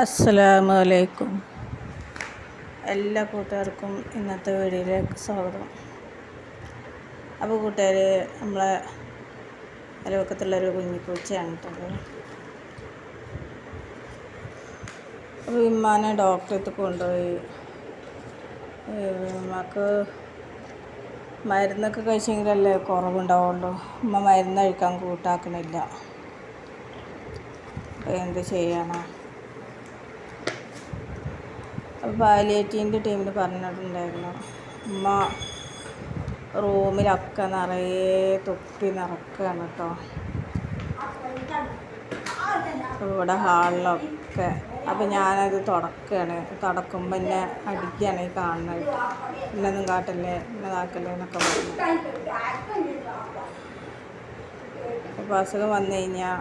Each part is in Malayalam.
അസ്സലാമു അലൈക്കും എല്ലാ കൂട്ടുകാർക്കും ഇന്നത്തെ വീഡിയോയിലേക്ക് സ്വാഗതം. അപ്പോൾ കൂട്ടുകാർ നമ്മളെ അയൽവക്കത്തുള്ളൊരു കുഞ്ഞിപ്പൂച്ചയാണ് കേട്ടത് അപ്പോൾ ഇമ്മാനെ ഡോക്ടറെടുത്ത് കൊണ്ടുപോയി. ഉമ്മക്ക് മരുന്നൊക്കെ കഴിച്ചെങ്കിലല്ലേ കുറവുണ്ടാവുള്ളൂ. ഉമ്മ മരുന്ന് കഴിക്കാൻ കൂട്ടാക്കണില്ല എന്ത് ചെയ്യണം? പാലിയേറ്റീവിന്റെ ടീമിൽ പറഞ്ഞിട്ടുണ്ടായിരുന്നു. ഉമ്മ റൂമിലൊക്കെ നിറയെ തൊപ്പി നിറക്കുകയാണ് കേട്ടോ ഇവിടെ ഹാളിലൊക്കെ. അപ്പം ഞാനത് തുടക്കുകയാണ് തുടക്കുമ്പോൾ എന്നെ അടിക്കുകയാണ് ഈ കാണുന്നത്. ഇന്നൊന്നും കാട്ടല്ലേ? ഇന്നതാക്കല്ലേ എന്നൊക്കെ പറഞ്ഞു. അപ്പോൾ അസുഖം വന്നു കഴിഞ്ഞാൽ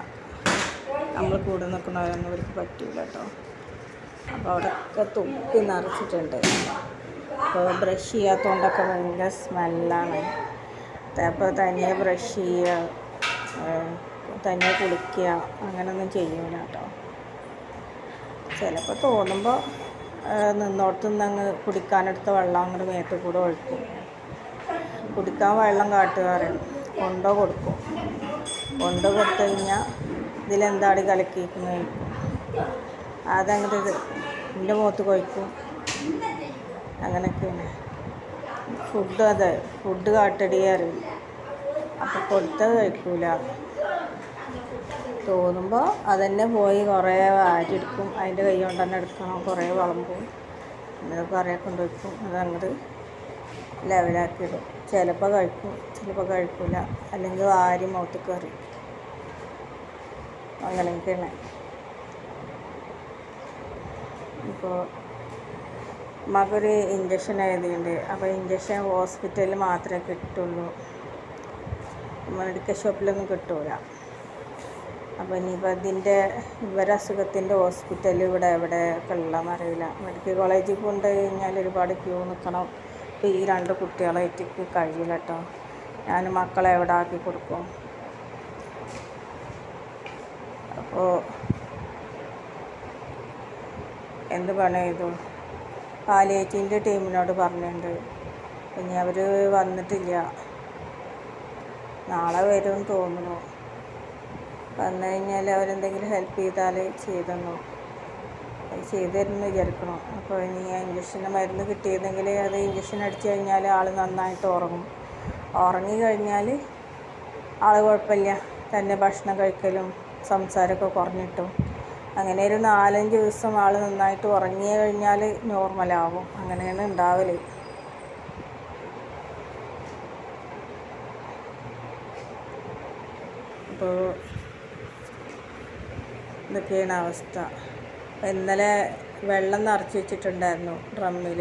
നമ്മൾ കൂടെ നിൽക്കുന്നവരൊന്നും ഇവർക്ക് പറ്റൂല കേട്ടോ അപ്പോൾ അവിടെയൊക്കെ തുപ്പി നിറച്ചിട്ടുണ്ട്. അപ്പോൾ ബ്രഷ് ചെയ്യാത്തതുകൊണ്ടൊക്കെ ഭയങ്കര സ്മെല്ലാണ്. അപ്പോൾ തനിയെ ബ്രഷ് ചെയ്യുക തനിയെ കുളിക്കുക അങ്ങനെയൊന്നും ചെയ്യൂല കേട്ടോ. ചിലപ്പോൾ തോന്നുമ്പോൾ നിന്നോടത്ത് നിന്ന് അങ്ങ് കുടിക്കാനെടുത്ത വെള്ളം അങ്ങോട്ട് മേത്ത് കൂടെ ഒഴിക്കും. കുടിക്കാൻ വെള്ളം കാട്ടുകാറുണ്ട് കൊണ്ടോ കൊടുക്കും. കൊണ്ടോ കൊടുത്തു കഴിഞ്ഞാൽ ഇതിലെന്താണ് കലക്കിയിരിക്കുന്നത് അതങ്ങോട്ട് എന്റെ മുഖത്ത് കൊഴിക്കും. അങ്ങനെയൊക്കെയാണ് ഫുഡ് അതെ ഫുഡ് കാട്ടടിയാറ് അപ്പോൾ കൊടുത്തത് കഴിക്കൂല. തോന്നുമ്പോൾ അതന്നെ പോയി കുറേ വാരിയെടുക്കും. അതിന്റെ കൈ കൊണ്ട് തന്നെ എടുക്കണം. കുറേ വളമ്പും അങ്ങനെ കുറേ കൊണ്ടുവയ്ക്കും അതങ്ങോട്ട് ലെവലാക്കിയിടും. ചിലപ്പോൾ കഴിക്കും. ചിലപ്പോൾ കഴിക്കില്ല അല്ലെങ്കിൽ വാരി മുഖത്ത് കയറി അങ്ങനെയൊക്കെയാണ് ഇപ്പോൾ മകൊരു ഇഞ്ചക്ഷൻ എഴുതിയിട്ടുണ്ട് അപ്പോൾ ഇഞ്ചക്ഷൻ ഹോസ്പിറ്റലിൽ മാത്രമേ കിട്ടുള്ളൂ. മെഡിക്കൽ ഷോപ്പിലൊന്നും കിട്ടൂല. അപ്പോൾ ഇനിയിപ്പോൾ അതിന്റെ ഇവരെ അസുഖത്തിന്റെ ഹോസ്പിറ്റൽ ഇവിടെ എവിടെ ഒക്കെ ഉള്ളതെന്ന് അറിയില്ല. മെഡിക്കൽ കോളേജിൽ കൊണ്ട് കഴിഞ്ഞാൽ ഒരുപാട് ക്യൂ നിൽക്കണം ഇപ്പോൾ ഈ രണ്ട് കുട്ടികളായിട്ട് കഴിയില്ല കേട്ടോ ഞാൻ മക്കളെ എവിടെ ആക്കി കൊടുക്കും? അപ്പോൾ എന്ത് പണി ചെയ്തു ടീമിനോട് പറഞ്ഞിട്ടുണ്ട്. ഇനി അവർ വന്നിട്ടില്ല. നാളെ വരും തോന്നുന്നു. വന്നു കഴിഞ്ഞാൽ അവരെന്തെങ്കിലും ഹെൽപ്പ് ചെയ്താൽ ചെയ്തെന്നു. ചെയ്തു തരുമെന്ന് വിചാരിക്കണം. അപ്പോൾ ഇനി ആ ഇഞ്ചക്ഷന്റെ മരുന്ന് കിട്ടിയിരുന്നെങ്കിൽ അത് ഇഞ്ചക്ഷൻ അടിച്ചു കഴിഞ്ഞാൽ ആൾ നന്നായിട്ട് ഉറങ്ങും. ഉറങ്ങി കഴിഞ്ഞാൽ ആൾ കുഴപ്പമില്ല. തന്നെ ഭക്ഷണം കഴിക്കലും സംസാരമൊക്കെ കുറഞ്ഞിട്ടും. അങ്ങനെ ഒരു നാലഞ്ച് ദിവസം ആൾ നന്നായിട്ട് ഉറങ്ങി കഴിഞ്ഞാൽ നോർമലാവും. അങ്ങനെയാണ് ഉണ്ടാവൽ. അപ്പോൾ ഇതൊക്കെയാണ് അവസ്ഥ. ഇന്നലെ വെള്ളം നിറച്ച് വെച്ചിട്ടുണ്ടായിരുന്നു ഡ്രമ്മിൽ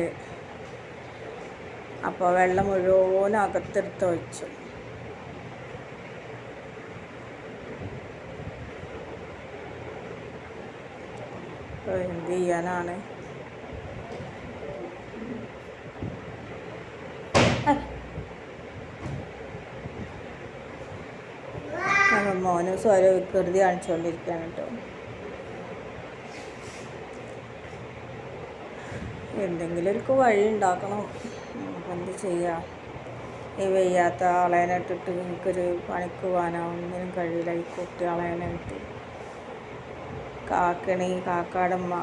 അപ്പോൾ വെള്ളം മുഴുവൻ അകത്തെടുത്ത് വെച്ചു അപ്പോൾ എന്ത് ചെയ്യാനാണ്? മോനും സ്വരം വികൃതി കാണിച്ചുകൊണ്ടിരിക്കുകയാണ് കേട്ടോ എന്തെങ്കിലും ഒരു വഴി ഉണ്ടാക്കണം. എന്ത് ചെയ്യാം? ഈ വയ്യാത്ത ആളേനെ ഇട്ടിട്ട് എനിക്കൊരു പണിക്ക് പോകാനോ ഒന്നിനും കഴിയില്ല. ഈ കുട്ടികളേനായിട്ട് കാക്കണി കാക്കാടമ്മ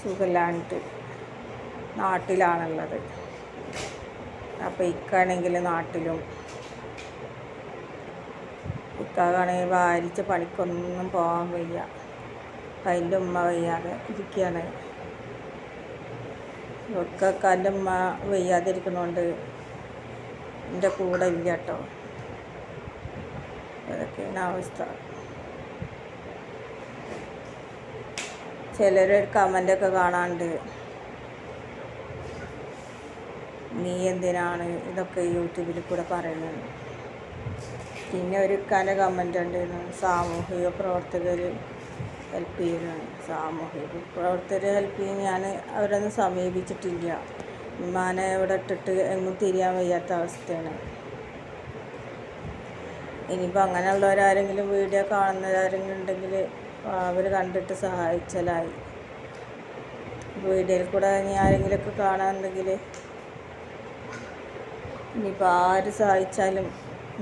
സുഖമില്ലാണ്ട് നാട്ടിലാണുള്ളത്. അപ്പോൾ ഇക്കാണെങ്കിൽ നാട്ടിലും ഇക്കാണെങ്കിൽ ഭാരിച്ച പണിക്കൊന്നും പോകാൻ വയ്യ. അതിന്റെ ഉമ്മ വയ്യാതെ ഇരിക്കുകയാണ് ഇവർക്കൊക്കെ ഉമ്മ വയ്യാതിരിക്കണോണ്ട് എന്റെ കൂടെ ഇല്ല കേട്ടോ അതൊക്കെയാണ് അവസ്ഥ. ചിലരൊരു കമന്റൊക്കെ കാണാണ്ട് നീ എന്തിനാണ് ഇതൊക്കെ യൂട്യൂബിൽ കൂടെ പറയുന്നത്? പിന്നെ ഒരു കല കമന്റ് ഉണ്ടായിരുന്നു സാമൂഹിക പ്രവർത്തകർ ഹെൽപ്പ് ചെയ്യുന്നതാണ് സാമൂഹിക പ്രവർത്തകർ ഹെൽപ്പ് ചെയ്യാൻ ഞാൻ അവരൊന്നും സമീപിച്ചിട്ടില്ല. ഉമ്മാനെ ഇവിടെ ഇട്ടിട്ട് എങ്ങും തിരിയാൻ വയ്യാത്ത അവസ്ഥയാണ്. ഇനിയിപ്പോൾ അങ്ങനെയുള്ളവരാരെങ്കിലും വീഡിയോ കാണുന്നവരാരെങ്കിലും ഉണ്ടെങ്കിൽ അവർ കണ്ടിട്ട് സഹായിച്ചാലായി. വീഡിയോയിൽ കൂടെ ഇനി ആരെങ്കിലുമൊക്കെ കാണാനുണ്ടെങ്കിൽ ഇനിയിപ്പോൾ ആര് സഹായിച്ചാലും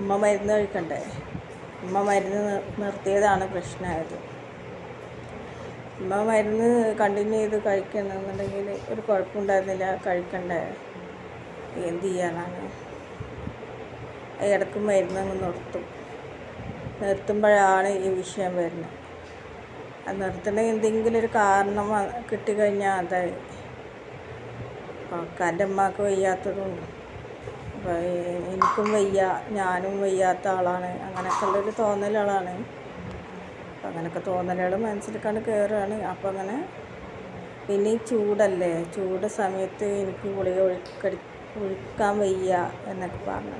ഉമ്മ മരുന്ന് കഴിക്കണ്ടേ? ഉമ്മ മരുന്ന് നിർത്തിയതാണ് പ്രശ്നമായത്. ഉമ്മ മരുന്ന് കണ്ടിന്യൂ ചെയ്ത് കഴിക്കണമെന്നുണ്ടെങ്കിൽ ഒരു കുഴപ്പമുണ്ടായിരുന്നില്ല. കഴിക്കണ്ടേ? എന്ത് ചെയ്യാനാണ്? ഇടയ്ക്ക് മരുന്നങ്ങ് നിർത്തും. നിർത്തുമ്പോഴാണ് ഈ വിഷയം വരുന്നത്. അത് നിർത്തണമെങ്കിൽ എന്തെങ്കിലും ഒരു കാരണം കിട്ടിക്കഴിഞ്ഞാൽ അതായി അക്കാന്റെ അമ്മയ്ക്ക് വയ്യാത്തതും എനിക്കും വയ്യ ഞാനും വയ്യാത്ത ആളാണ്. അങ്ങനെയൊക്കെ ഉള്ളൊരു തോന്നലുകളാണ് അപ്പം അങ്ങനെയൊക്കെ തോന്നലുകൾ മനസ്സിൽ കണ്ട് കയറുകയാണ് അപ്പം അങ്ങനെ പിന്നെ ഈ ചൂടല്ലേ? ചൂട് സമയത്ത് എനിക്ക് ഗുളിക ഒഴിക്കടി ഒഴിക്കാൻ വയ്യ എന്നൊക്കെ പറഞ്ഞു.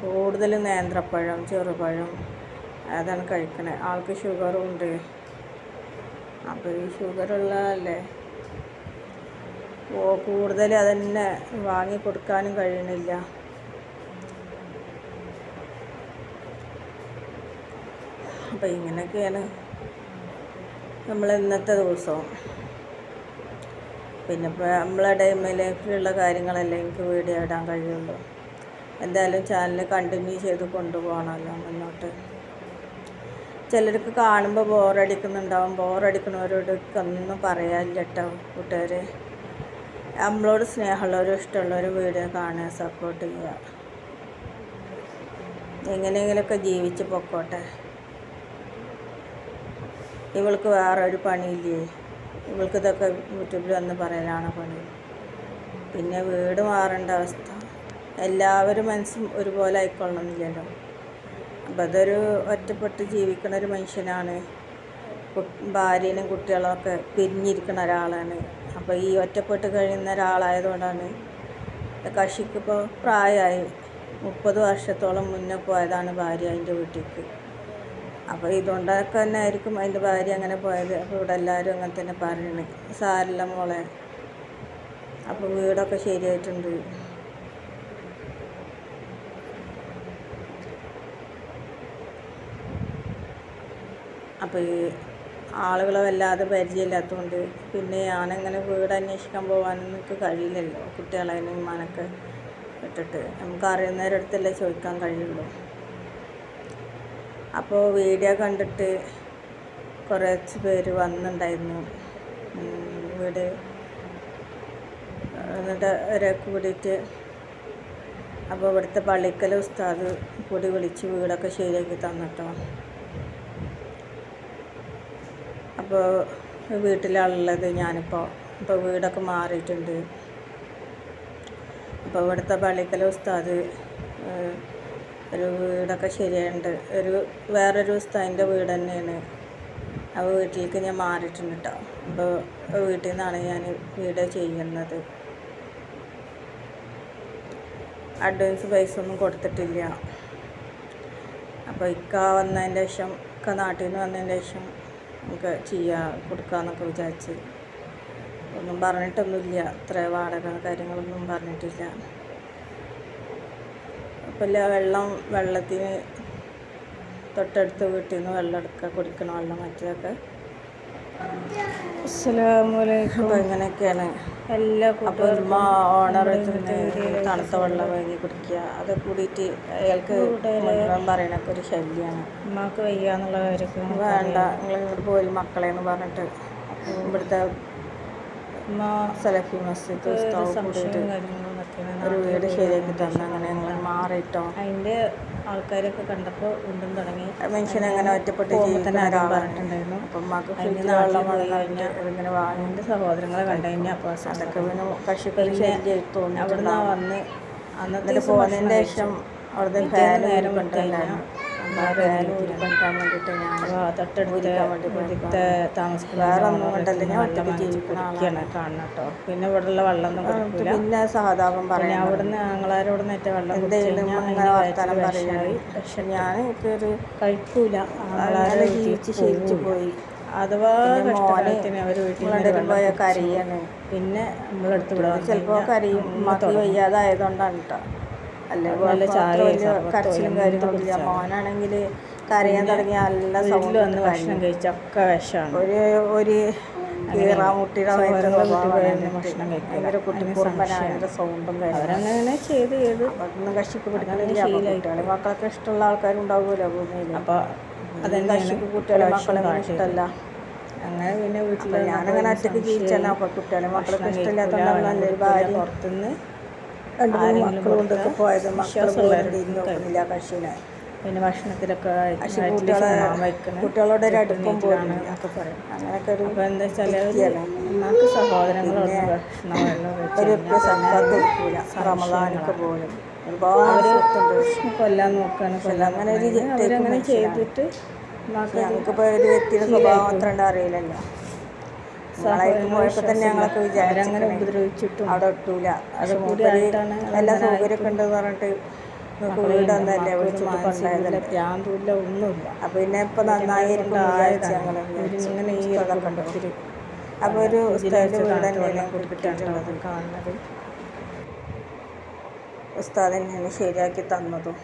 കൂടുതൽ നേന്ത്രപ്പഴം ചെറുപഴം അതാണ് കഴിക്കണേ. ആൾക്ക് ഷുഗറും ഉണ്ട് അപ്പോൾ ഈ ഷുഗറുള്ളതല്ലേ ഓ കൂടുതൽ അതന്നെ വാങ്ങി കൊടുക്കാനും കഴിയണില്ല. അപ്പം ഇങ്ങനെയൊക്കെയാണ് നമ്മൾ ഇന്നത്തെ ദിവസവും പിന്നെ ഇപ്പോൾ നമ്മളെ ഡൈമിലേക്കുള്ള കാര്യങ്ങളല്ലേ എനിക്ക് വീഡിയോ ഇടാൻ കഴിയുള്ളൂ. എന്തായാലും ചാനൽ കണ്ടിന്യൂ ചെയ്ത് കൊണ്ടുപോകണമല്ലോ മുന്നോട്ട്. ചിലർക്ക് കാണുമ്പോൾ ബോറടിക്കുന്നുണ്ടാവും. ബോറടിക്കുന്നവരോട് ഒന്നും പറയാനില്ല കേട്ടോ കൂട്ടുകാരെ. നമ്മളോട് സ്നേഹമുള്ളവരും ഇഷ്ടമുള്ളവരും വീഡിയോ കാണുക സപ്പോർട്ട് ചെയ്യുക. എങ്ങനെയെങ്കിലുമൊക്കെ ജീവിച്ച് പൊക്കോട്ടെ. ഇവൾക്ക് വേറെ ഒരു പണിയില്ലേ? ഇവൾക്ക് ഇതൊക്കെ യൂട്യൂബിൽ വന്ന് പറയലാണ് പണി? പിന്നെ വീട് മാറേണ്ട അവസ്ഥ. എല്ലാവരും മനസ്സും ഒരുപോലെ ആയിക്കൊള്ളണമെന്നില്ലല്ലോ അപ്പം ഒറ്റപ്പെട്ട് ജീവിക്കുന്ന ഒരു മനുഷ്യനാണ്. ഭാര്യനും കുട്ടികളൊക്കെ പിരിഞ്ഞിരിക്കുന്ന ഒരാളാണ്. അപ്പോൾ ഈ ഒറ്റപ്പെട്ട് കഴിയുന്ന ഒരാളായതുകൊണ്ടാണ് കക്ഷിക്കിപ്പോൾ പ്രായമായി മുപ്പത് വർഷത്തോളം മുന്നേ പോയതാണ് ഭാര്യ അതിന്റെ വീട്ടിലേക്ക്. അപ്പോൾ ഇതുകൊണ്ടൊക്കെ തന്നെ ആയിരിക്കും അതിന്റെ ഭാര്യ അങ്ങനെ പോയത്. അപ്പോൾ ഇവിടെ എല്ലാവരും അങ്ങനെ തന്നെ പറയണേ. സാരില്ല മോളെ. അപ്പോൾ വീടൊക്കെ ശരിയായിട്ടുണ്ട്. അപ്പോൾ ഈ ആളുകളെ വല്ലാതെ പരിചയമില്ലാത്തതുകൊണ്ട് പിന്നെ ഞാനങ്ങനെ വീട് അന്വേഷിക്കാൻ പോകാനൊന്നും എനിക്ക് കഴിയില്ലല്ലോ കുട്ടികളതിനും ഉമ്മാനൊക്കെ ഇട്ടിട്ട് നമുക്ക് അറിയുന്നവരുടെ അടുത്തല്ലേ ചോദിക്കാൻ കഴിയുള്ളൂ. അപ്പോൾ വീഡിയോ കണ്ടിട്ട് കുറച്ച് പേര് വന്നിട്ടുണ്ടായിരുന്നു വീട് എന്നിട്ട് അവരെ കൂടിയിട്ട് അപ്പോൾ ഇവിടുത്തെ പള്ളിക്കൽ ഉസ്താദ് കൂടി വിളിച്ച് വീടൊക്കെ ശരിയാക്കി തന്നിട്ടോ. അപ്പോൾ വീട്ടിലാണുള്ളത് ഞാനിപ്പോൾ ഇപ്പോൾ വീടൊക്കെ മാറിയിട്ടുണ്ട്. അപ്പോൾ ഇവിടുത്തെ പള്ളിക്കൽ ഉസ്താദ് ഒരു വീടൊക്കെ ശരിയായിട്ടുണ്ട് ഒരു വേറൊരു ഉസ്താദിന്റെ വീട് തന്നെയാണ്. ആ വീട്ടിലേക്ക് ഞാൻ മാറിയിട്ടുണ്ട് കേട്ടോ അപ്പോൾ വീട്ടിൽ നിന്നാണ് ഞാൻ വീട് ചെയ്യുന്നത്. അഡ്വാൻസ് പൈസ ഒന്നും കൊടുത്തിട്ടില്ല. അപ്പോൾ ഇക്ക വന്നതിന്റെ ശേഷം ഇക്ക നാട്ടിൽ നിന്ന് വന്നതിന്റെ ശേഷം നമുക്ക് ചെയ്യാം കൊടുക്കാമെന്നൊക്കെ വിചാരിച്ച്. ഒന്നും പറഞ്ഞിട്ടൊന്നുമില്ല. ഇത്ര വാടക കാര്യങ്ങളൊന്നും പറഞ്ഞിട്ടില്ല. ഇല്ല വെള്ളം വെള്ളത്തിന് തൊട്ടടുത്ത് വീട്ടിൽ നിന്ന് വെള്ളം എടുക്കുക കുടിക്കണ വെള്ളം അപ്പോൾ ഇങ്ങനെയൊക്കെയാണ് എല്ലാ ഓണർ തണുത്ത വെള്ളം വാങ്ങി കുടിക്കുക. അത് കൂടിയിട്ട് അയാൾക്ക് പറയണൊക്കെ ഒരു ശല്യമാണ് അമ്മയ്ക്ക് വയ്യ എന്നുള്ള കാര്യം വേണ്ട നിങ്ങൾ ഇങ്ങോട്ട് പോയി മക്കളെ എന്ന് പറഞ്ഞിട്ട്. ഇവിടുത്തെ സലഫി മസ്ജിദ് ഒരു വീട് ശരിയാക്കി തന്നെ. അങ്ങനെ ഞങ്ങൾ മാറിയിട്ടോ? അതിന്റെ ആൾക്കാരൊക്കെ കണ്ടപ്പോൾ വീണ്ടും തുടങ്ങി. മനുഷ്യൻ അങ്ങനെ ഒറ്റപ്പെട്ട് പറഞ്ഞിട്ടുണ്ടായിരുന്നു. അപ്പം മക്ക് അതിന് ഫ്രിഡ്ജിൽ വെള്ളം പോയി ഇങ്ങനെ എന്റെ സഹോദരങ്ങളെ കണ്ടു കഴിഞ്ഞാൽ അപ്പോൾ അതൊക്കെ പിന്നെ ശല്യമായി തോന്നി അവിടുന്ന് വന്ന് അന്നത്തെ പോകുന്നതിന്റെ ശേഷം അവിടുത്തെ ഫാൻ നേരം കൊണ്ടുണ്ടായിരുന്നു വേണ്ടിയിട്ട് ഞാൻ തൊട്ടടുത്ത ഊരിക്കാൻ വേണ്ടി ഇവിടുത്തെ താമസിക്കുന്ന വേറെ ഒന്നും കൊണ്ടല്ല. ഞാൻ ഒറ്റയ്ക്ക് ജീവിക്കണം കാണണം കേട്ടോ പിന്നെ ഇവിടെയുള്ള വെള്ളം ഒന്നും പിന്നെ സഹതാപം പറയാം അവിടുന്ന് ആങ്ങളാരോട് ഏറ്റ വെള്ളം എന്തെങ്കിലും പക്ഷെ ഞാൻ എനിക്കൊരു കഴിക്കൂല. ജീവിച്ച് ശീലിച്ചു പോയി. അഥവാ അവർ വീട്ടിൽ കരയാണ്. പിന്നെ നമ്മളെടുത്ത് വിടാൻ ചിലപ്പോൾ കരയും. ഉമ്മക്ക് വയ്യാതായതുകൊണ്ടാണ് കേട്ടോ നല്ല ചായ കരച്ചിലും മോനാണെങ്കിൽ കരയാൻ തുടങ്ങിയ നല്ല സൗണ്ട് വന്ന് ഭക്ഷണം കഴിച്ചൊക്കെ വിഷമാണ്. ഒരു ഒരു ഭക്ഷണം കുട്ടിക്കുറുമ്പനായ സൗണ്ടും അവരങ്ങനെ ചെയ്ത് ചെയ്ത് പിടിക്കണില്ല. കുട്ടികളെ മക്കളൊക്കെ ഇഷ്ടമുള്ള ആൾക്കാരുണ്ടാവുമല്ലോ ഭൂമിയിൽ. അപ്പോൾ കുട്ടികളെ മക്കളെ ഇഷ്ടമല്ല. അങ്ങനെ പിന്നെ വീട്ടിൽ അപ്പൊ ഞാനങ്ങനെ ഒറ്റയ്ക്ക് ജീവിച്ചാൽ അപ്പൊ കുട്ടികളെ മക്കളൊക്കെ ഇഷ്ടമില്ലാത്തതുകൊണ്ടാണ് നല്ലൊരു ഭാര്യ പുറത്തുനിന്ന് ആരെങ്കിലും പിന്നെ ഭക്ഷണത്തിലൊക്കെ കുട്ടികളോട് ഒരു അടുപ്പം പോലും എന്നൊക്കെ പറയും അങ്ങനെയൊക്കെ ഒരു അപ്പോൾ എന്താ വെച്ചാൽ നമുക്ക് സഹോദരങ്ങളോട് ഭക്ഷണം റമദാനൊക്കെ പോലും. ഒരുപാട് കൊല്ലാൻ കൊല്ലാൻ അങ്ങനെ ഒരു അവരങ്ങനെ ചെയ്തിട്ട് ഒരു വ്യക്തിയുടെ സ്വഭാവം അത്ര അറിയില്ലല്ലോ. പോയപ്പോൾ തന്നെ ഞങ്ങളൊക്കെ അവരങ്ങനെ വിചാരിച്ചു ഉപദ്രവിച്ചിട്ടും അവിടെ ഒട്ടൂല. ആയിട്ടാണ് എല്ലാ സൗകര്യമൊക്കെ ഉണ്ടെന്ന് പറഞ്ഞിട്ട് വിളിച്ചിട്ട് കൊണ്ടായതല്ലേ പ്രാന്തുമില്ല ഒന്നുമില്ല. അപ്പോൾ പിന്നെ നന്നായിരിക്കും ഇങ്ങനെ ഈ ഉണ്ട്. കുടുംബത്തിൽ ഒരു ഉസ്താദിന്റെ വീട് തന്നെയാണ് കിട്ടിയിട്ടുള്ളത് കാണുന്നത്. ഉസ്താദ് തന്നെയാണ് ശരിയാക്കി തന്നതും.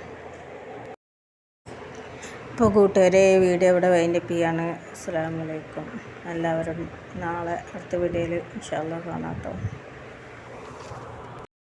ഇപ്പോൾ കൂട്ടുകാരെ വീഡിയോ ഇവിടെ വൈൻഡപ്പ് ചെയ്യാണ്. അസ്സാം വലൈക്കും എല്ലാവരും നാളെ അടുത്ത വീഡിയോയിൽ ഇൻഷാല്ല കാണാം കേട്ടോ.